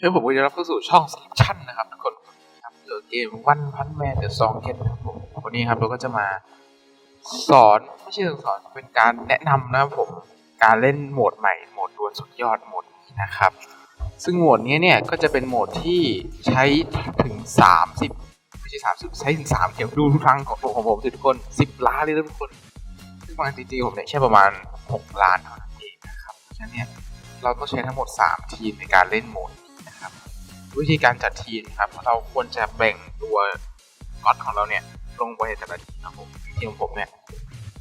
เฮ้ยผมก็จะรับเข้าสู่ช่องส e ล c ชั่นนะครับทุกคนครับเดี๋ยวเกมวันพันแมนเดอะซองเก็ตนะครับผมวันนี้ครับเราก็จะมาสอนไม่ใช่สอนเป็นการแนะนำนะครับผมการเล่นโหมดใหม่โหมดดวลสุดยอดโหมดนี้นะครับ ซึ่งโหมดนี้เนี่ยก็จะเป็นโหมดที่ใช้ถึง 30 ไม่ใช่ 30 ใช้ถึง 3เดี๋ยวดูทุกครั้งของผมของผมทุกคน 10 ล้านเลยทุกคนซึ่งบางจริงๆผมเนี่ยแค่ประมาณ 6 ล้านเท่านั้นเองนะครับเพราะฉะนั้นเนี่ยเราต้องใช้ทั้งหมด 3 ทีมในการเล่นโหมด วิธีการจัดทีมครับ เราควรจะแบ่งตัวก๊อตของเราเนี่ยลงไปแต่ละทีนะผมทีมของผมเนี่ย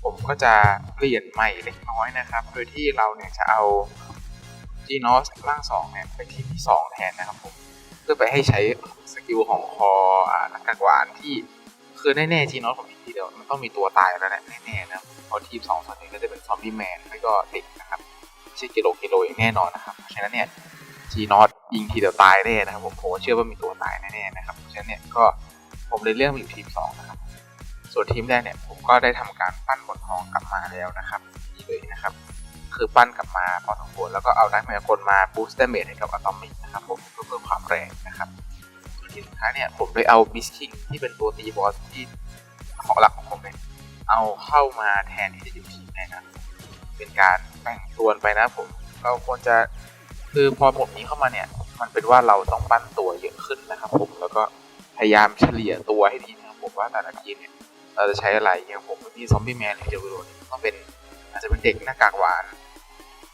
ผมก็จะเปลี่ยนใหม่เล็กน้อยนะครับ โดยที่เราเนี่ยจะเอาจีนอสร่างสองเนี่ยไปทีมที่สองแทนนะครับผมเพื่อไปให้ใช้สกิลของคออ่านักกากวานที่คือแน่ๆจีนอสผมทีเดียวมันต้องมีตัวตายแล้วแหละแน่ๆนะครับเพราะทีมสองส่วนนี้ก็จะเป็นซอมบี้แมนไม่ก็เด็กนะครับไม่ใช่กิโลกิโลอย่างแน่นอนนะครับเพราะฉะนั้นเนี่ย จีนอตยิงทีเดียวตายแน่นะครับผมผมเชื่อว่ามีตัวตายแน่ๆนะครับเพราะฉะนั้นเนี่ยก็ผมเลยเลือกมาอยู่ทีมสองนะครับส่วนทีมแรกเนี่ยผมก็ได้ทำการปั้นบนทองกลับมาแล้วนะครับนี่เลยนะครับ คือปั้นกลับมาพอสมควรแล้วก็เอานักมายากลมาบูสต์ดเมจให้กับอะตอมิกนะครับผมเพื่อเพิ่มความแรงนะครับส่วนทีมสุดท้ายเนี่ยผมเลยเอาบิสคิงที่เป็นตัวตีบอสที่ของหลักของผมเนี่ยเอาเข้ามาแทนที่จะอยู่ทีมแรกนะเป็นการแบ่งตัวไปนะผมเราควรจะ คือพอหมดนี้เข้ามาเนี่ย มันเป็นว่าเราต้องปั้นตัวเยอะขึ้นนะครับ ผมแล้วก็พยายามเฉลี่ยตัวให้ดีนะครับผมว่าแต่ละทีมเนี่ยเราจะใช้อะไรอย่างผมที่ซอมบี้แมนหรือเดวิลโรต้องเป็นอาจจะเป็นเด็กหน้ากากหวาน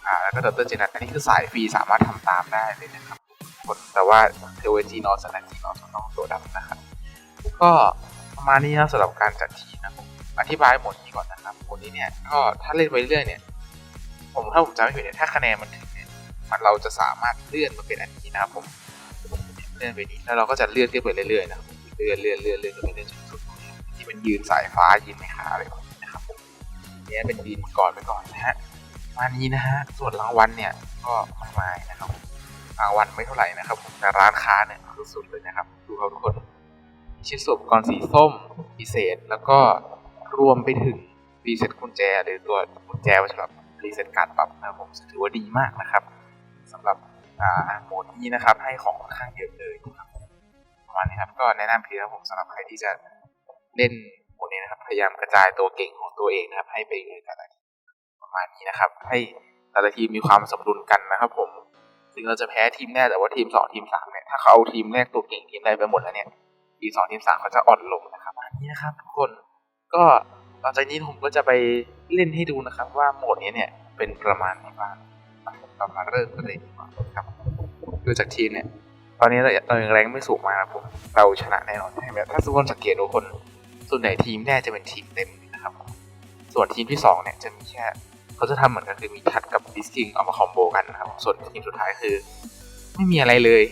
อ่าแล้วก็ดรเจนัทอันนี้คือสายฟรีสามารถทำตามได้เลยนะครับผมแต่ว่าเทวจีนอสและจีนอสต้องตัวดำนะครับก็ประมาณนี้นะสำหรับการจัดทีนะผมอธิบายหมดนี้ก่อนนะครับหมดนี้เนี่ยก็ถ้าเล่นไปเรื่อยเนี่ย ผมถ้าผมจำไม่ผิดเนี่ยถ้าคะแนนมันถึง มันเราจะสามารถเลื่อนมาเป็นอันนี้นะครับผมเลื่อนไปนี้แล้วเราก็จะเลื่อนขึ้นไปเรื่อยๆนะครับเลื่อนเลื่อนเลื่อนเลื่อนไปเรื่อยจนสุดที่เป็นยืนสายฟ้ายืนในขาอะไรแบบนี้นะครับผมเนี่ยเป็นยืนก่อนไปก่อนนะฮะมานี้นะฮะส่วนรางวัลเนี่ยก็มากมายนะครับรางวัลไม่เท่าไหร่นะครับผมแต่ร้านค้าเนี่ยคือสุดเลยนะครับดูเขาทุกคนชิ้นส่วนอุปกรณ์สีส้มพิเศษแล้วก็รวมไปถึงรีเซ็ตกุญแจหรือตัวกุญแจไว้สำหรับรีเซ็ตการปรับนะครับผมถือว่าดีมากนะครับ หรับอ่าโหมดนี้นะครับ ให้ของค่อนข้างเยอะเลยนะครับประมาณนี้ครับ ก็แนะนำเพียงครับผมสำหรับใครที่จะเล่นโหมดนี้นะครับ พยายามกระจายตัวเก่งของตัวเองนะครับ ให้ไปในแต่ละทีประมาณนี้นะครับ ให้แต่ละทีมมีความสมดุลกันนะครับ ผมถึงเราจะแพ้ทีมแรกแต่ว่าทีมสองทีมสามเนี่ยถ้าเขาเอาทีมแรกตัวเก่งทีมแรกไปหมดแล้วเนี่ยทีมสองทีมสามเขาจะอ่อนลงนะครับประมาณนี้นะครับทุกคนก็หลังจากนี้ผมก็จะไปเล่นให้ดูนะครับ ว่าโหมดนี้เนี่ยเป็นประมาณไหนบ้าง เรามาเริ่มกันเลยดีกว่าครับดูจากทีมเนี่ย ตอนนี้เราเรายังแรงไม่สูงมากนะครับผมเราชนะแน่นอนใช่ไหมถ้าทุกคนสังเกตดูคน ส่วนใหญ่ทีมแรกจะเป็นทีมเต็มนะครับ ส่วนทีมที่สองเนี่ยจะมีแค่เขาจะทำเหมือนกันคือมีทัดกับดิสกิงเอามาคอมโบกันนะครับ ส่วนทีมสุดท้ายคือ ไม่มีอะไรเลย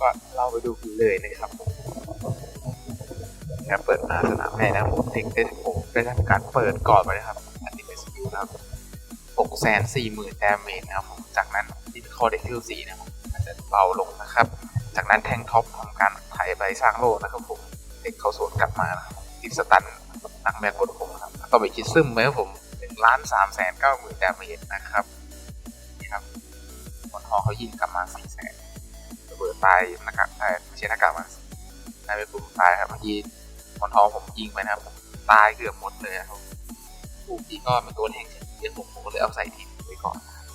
ก็เราไปดูกันเลยนะครับครับเปิดมาสนามแรกนะผมเด็กได้ผมได้ทำการเปิดก่อนไปนะครับ อันนี้เป็นสกิลนะครับ กแสนสี่หมื่นดาเมจนะครับผมจากนั้นที่คอเด็กที่สี่นะครับอาจจะเบาลงนะครับ จากนั้นแทงท็อปทำการไถ่ไปสร้างโลกนะครับผมเด็กเขาสวนกลับมานะครับติดสตันหนักแม่กดผมครับต่อไปคิดซึมไหมครับผมหนึ่งล้านสามแสนเก้าหมื่นดาเมจนะครับนี่ครับบนหอเขายิงกลับมาสี่แสนระเบิดตายหน้ากากเอ่อไม่ใช่หน้ากากมันายเป็นปุ่มตายครับเมื่อกี้บนหอผมยิงไปนะครับตายเกือบหมดเลยครับถูกที่ก็เป็นตัวแทงเย อะผมผมก็เลยเอาใส่ทีมไว้ก่อนนะครับ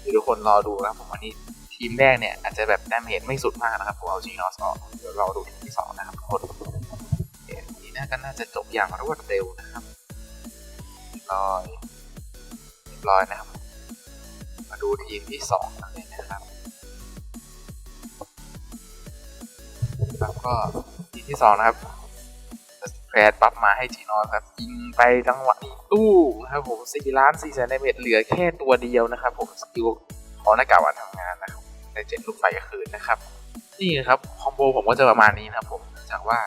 เดี๋ยวทุกคนรอดูนะครับผมวันนี้ทีมแรกเนี่ยอาจจะแบบดาเมจไม่สุดมากนะครับผมเอาจีนอสออกเดี๋ยวรอดูทีมที่สองนะครับทุกคนเกมนี้น่าก็น่าจะจบอย่างรวดเร็วนะครับเรียบร้อยเรียบร้อยนะครับ มาดูทีมที่สองกันเลยนะครับแล้วก็ทีมที่สองนะครับแฟดปรับมาให้จีนอสครับยิง ไปจังหวะนี้ตู้นะครับผมสี่ล้านสี่แสนเมจเหลือแค่ตัวเดียวนะครับ ผมสกิลของหน้ากากวันทำงานนะครับได้เจ็ดลูกไฟคืนนะครับ นี่นะครับคอมโบผมก็จะประมาณนี้นะครับผมจากว่า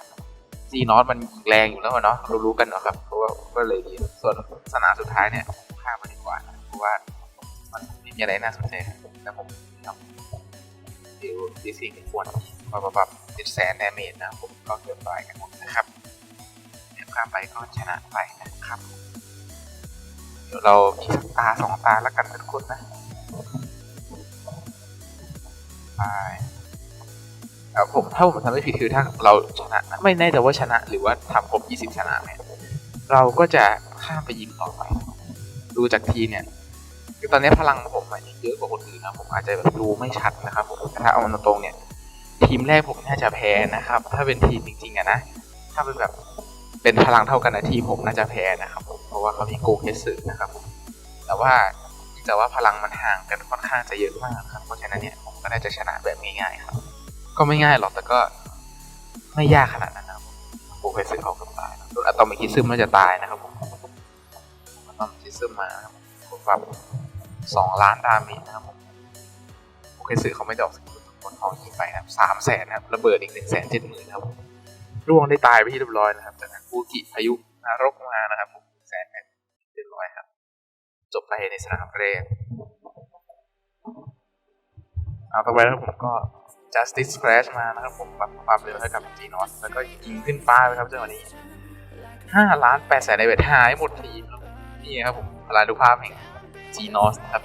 จีนอสมันแรงอยู่แล้วเนาะเรารู้กันเนาะครับเพราะว่าก็เลยดีส่วนสนามสุดท้ายเนี่ยข้ามมาดีกว่านะเพราะว่ามันไม่มีอะไรน่าสนใจนะผมครับดี๋ยวดีซีกันควรปรับปรับเจ็ดแสนดเมจนะครับผมก็เกินไปกันหมดนะครับ ข้ามไปก็ชนะไปนะครับ เดี๋ยวเรามีสักตาสองตาแล้วกันทุกคนนะใช่ครับผมถ้าผมทำไม่ผิดคือถ้าเราชนะไม่แน่ใจว่าชนะหรือว่าทำครบ 20 ชนะเนี่ยเราก็จะข้ามไปยิงต่อไปดูจากทีเนี่ยคือตอนนี้พลังผมอะเยอะกว่าคนอื่นนะผมอาจจะแบบดูไม่ชัดนะครับผมถ้าเอาตรงๆเนี่ย ทีมแรกผมน่าจะแพ้นะครับ ถ้าเป็นทีมจริงๆอะนะถ้าเป็นแบบ เป็นพลังเท่ากันนะทีมผมน่าจะแพ้นะครับผมเพราะว่าเขามีโกเคสึนะครับผมแต่ว่าแต่ว่าพลังมันห่างกันค่อนข้างจะเยอะมากครับเพราะฉะนั้นเนี่ยผมก็น่าจะชนะแบบง่ายๆครับ ก็ไม่ง่ายหรอกแต่ก็ไม่ยากขนาดนั้นนะครับโกเคสึเขาก็ตายส่วนอะตอมิคิซึมน่าจะตายนะครับผมอะตอมิคิซึมมาครับผมแบบสองล้านดาเมจนะครับผมโอเคสึเขาไม่ดอกสกิลคนทองยิงไปนะครับสามแสนนะครับระเบิดอีกหนึ่งแสนเจ็ดหมื่นครับผม ร่วงได้ตายไปที่เรียบร้อยนะครับจากนั้นฟูกิพายุนรกมานะครับผมแสนเรียบร้อยครับ จบไปในสนามแรกเอาต่อไปนะครับผมก็ justice crash มานะครับผมปรับความเร็วให้กับ g n o t แล้วก็ยิงขึ้นฟ้าไปครับเจ้าวันนี้ห้าล้านแปดแสนในเวทหายหมดทีมนี่ครับผมพลานุภาพแห่ง g n o t ครับ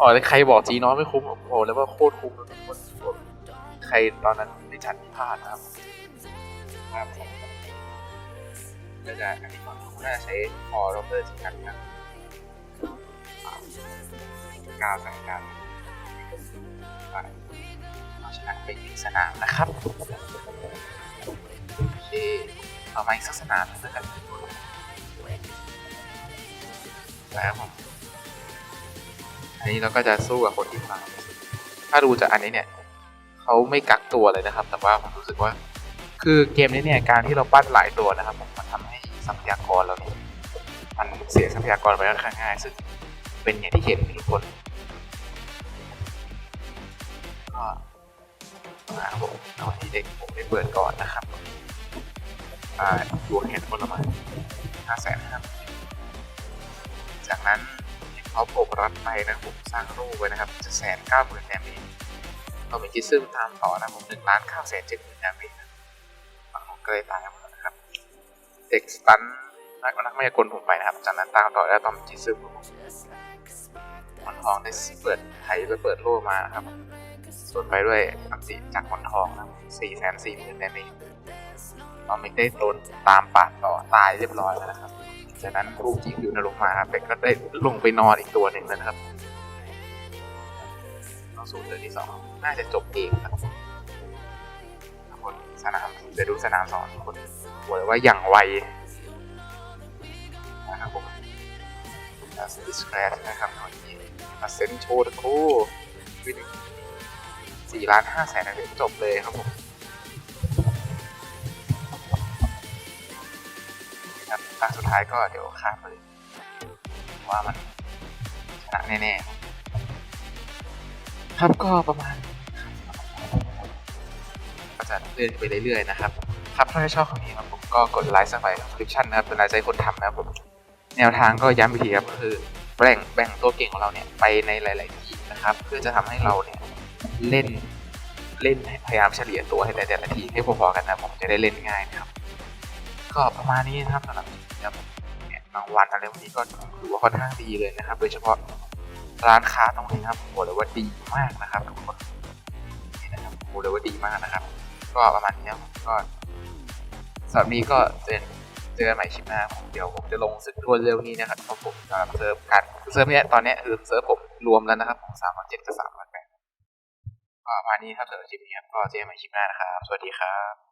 อ๋อแล้วใครบอก g n o t ไม่คุ้มผมบอกเลยว่าโคตรคุ้มเลยทุกคนใครตอนนั้นในจัดพลาดนะครับ ครับผมก็จะอันนี้ก่อนน่าจะใช้คอโรเบอร์ที่กันครับกาวสังกัดไปเอาชนะไปอีกสนามนะครับโอเคเอามาอีกสักสนามนึ่งแล้วกันแล้วผมอันนี้เราก็จะสู้กับคนที่ฟังถ้าดูจากอันนี้เนี่ย เขาไม่กักตัวเลยนะครับ แต่ว่าผมรู้สึกว่า คือเกมนี้เนี่ยการที่เราปั้นหลายตัวนะครับมันทำให้ทรัพยากรเราเนี่ยมันเสียทรัพยากรไปค่อนข้างง่ายซึ่งเป็นอย่างที่เห็นทุกคนก็มาครับผมเอาที่เด็กผมได้เปิดก่อนนะครับอ่าดวงเห็นคนละมาห้าแสนห้าจากนั้นเขาโปกรัดไปนะผมสร้างรูปไว้นะครับจะแสนเก้าหมื่นแดมเมจเรามีกิซึมตามต่อนะผมหนึ่งล้านเก้าแสนเจ็ดหมื่นแดมเมจ มันคงเกยตายหมดนะครับ เด็กสตันนักนักไมายากลผมไปนะครับ จากนั้นตามต่อแล้วตอมจีซึมมันทองได้เปิดไทยไปเปิดโล่มานะครับ ส่วนไปด้วยอักษิจากคนทองนะสี่แสนสี่หมื่นได้ไหมตอนไม่ได้โดนตามปาดต่อตายเรียบร้อยแล้วนะครับ จากนั้นรูปที่อยู่ในลงมาเป็ดก็ได้ลงไปนอนอีกตัวหนึ่งนะครับเข้าสู่เดือนที่สองน่าจะจบเกมครับ สนามเดี๋ยวดูสนามสอนคนบอกเลยว่าอย่างไวนะครับผมจะสติสแครชนะครับวันนี้มาเซนโชว์ตะโก้วินสี่ล้านห้าแสนเหรียญจบเลยครับผมครับตาสุดท้ายก็เดี๋ยวข้ามไปเลยว่ามันชนะแน่ๆครับก็ประมาณ จะเลื่อนไปเรื่อยๆนะครับครับถ้าชอบคลิปนี้ครับผมก็กดไลค์สักหน่อยคลิปชั่นนะครับเป็นรายใจคนทำนะครับผมแนวทางก็ย้ำอีกทีครับก็คือแบ่งแบ่งตัวเก่งของเราเนี่ยไปในหลาย ๆ ทีมนะครับ เพื่อจะทำให้เราเนี่ยเล่นเล่นพยายามเฉลี่ยตัวให้แต่แต่ละทีให้พอๆกันนะผมจะได้เล่นง่ายนะครับ ก็ประมาณนี้นะครับสำหรับครับเนี่ยรางวัลอะไรวันนี้ก็ถือว่าค่อนข้างดีเลยนะครับ โดยเฉพาะร้านค้าตรงนี้นะครับผมบอกเลยว่าดีมากนะครับทุกคนนี่นะครับผมบอกเลยว่าดีมากนะครับ ก็ประมาณนี้ครับก็สำหรับนี้ก็เจอเจอกันใหม่คลิปหน้าผมเดี๋ยวผมจะลงสึกทั่วเร็วนี้นะครับเพราะผมกำลังเซิร์ฟกันเซิร์ฟเนี้ยตอนเนี้ยคือเซิร์ฟผมรวมแล้วนะครับของสามวันเจ็ดกับสามวันแปดก็ประมาณนี้ครับสำหรับคลิปนี้ครับก็เจอกันใหม่คลิปหน้านะครับ สวัสดีครับ